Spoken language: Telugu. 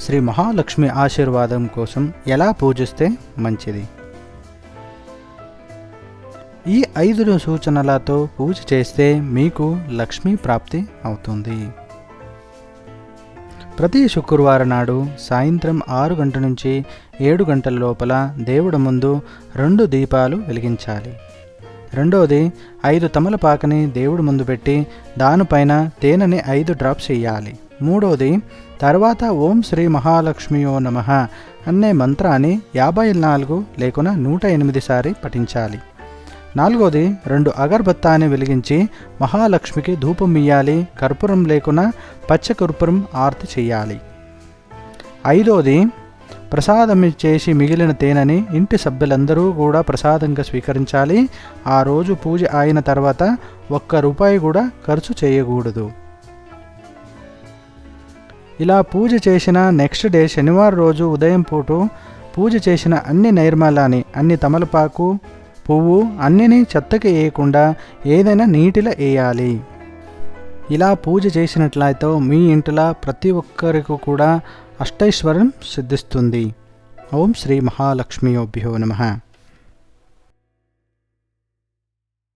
శ్రీ మహాలక్ష్మి ఆశీర్వాదం కోసం ఎలా పూజిస్తే మంచిది? ఈ ఐదు సూచనలతో పూజ చేస్తే మీకు లక్ష్మీ ప్రాప్తి అవుతుంది. ప్రతి శుక్రవారం నాడు సాయంత్రం ఆరు గంటల నుంచి ఏడు గంటల లోపల దేవుడి ముందు రెండు దీపాలు వెలిగించాలి. రెండవది ఐదు తమలపాకని దేవుడి ముందు పెట్టి దానిపైన తేనెని ఐదు డ్రాప్స్ వేయాలి మూడోది తర్వాత ఓం శ్రీ మహాలక్ష్మియో నమ అనే మంత్రాన్ని యాభై నాలుగు లేకున్నా నూట ఎనిమిది సారి పఠించాలి. నాలుగోది రెండు అగర్బత్తాన్ని వెలిగించి మహాలక్ష్మికి ధూపం ఇయ్యాలి కర్పూరం లేకున్నా పచ్చ కర్పూరం ఆర్తి చెయ్యాలి. ఐదోది ప్రసాదం చేసి మిగిలిన తేనెని ఇంటి సభ్యులందరూ కూడా ప్రసాదంగా స్వీకరించాలి. ఆ రోజు పూజ అయిన తర్వాత ఒక్క రూపాయి కూడా ఖర్చు చేయకూడదు. ఇలా పూజ చేసిన నెక్స్ట్ డే శనివారం రోజు ఉదయం పూట పూజ చేసిన అన్ని నైర్మలాన్ని అన్ని తమలపాకు పువ్వు అన్నిని చెత్తకి వేయకుండా ఏదైనా నీటిలో వేయాలి. ఇలా పూజ చేసినట్లయితే మీ ఇంటిలో ప్రతి ఒక్కరికి కూడా అష్టైశ్వరం సిద్ధిస్తుంది. ఓం శ్రీ మహాలక్ష్మియోభ్యో నమః.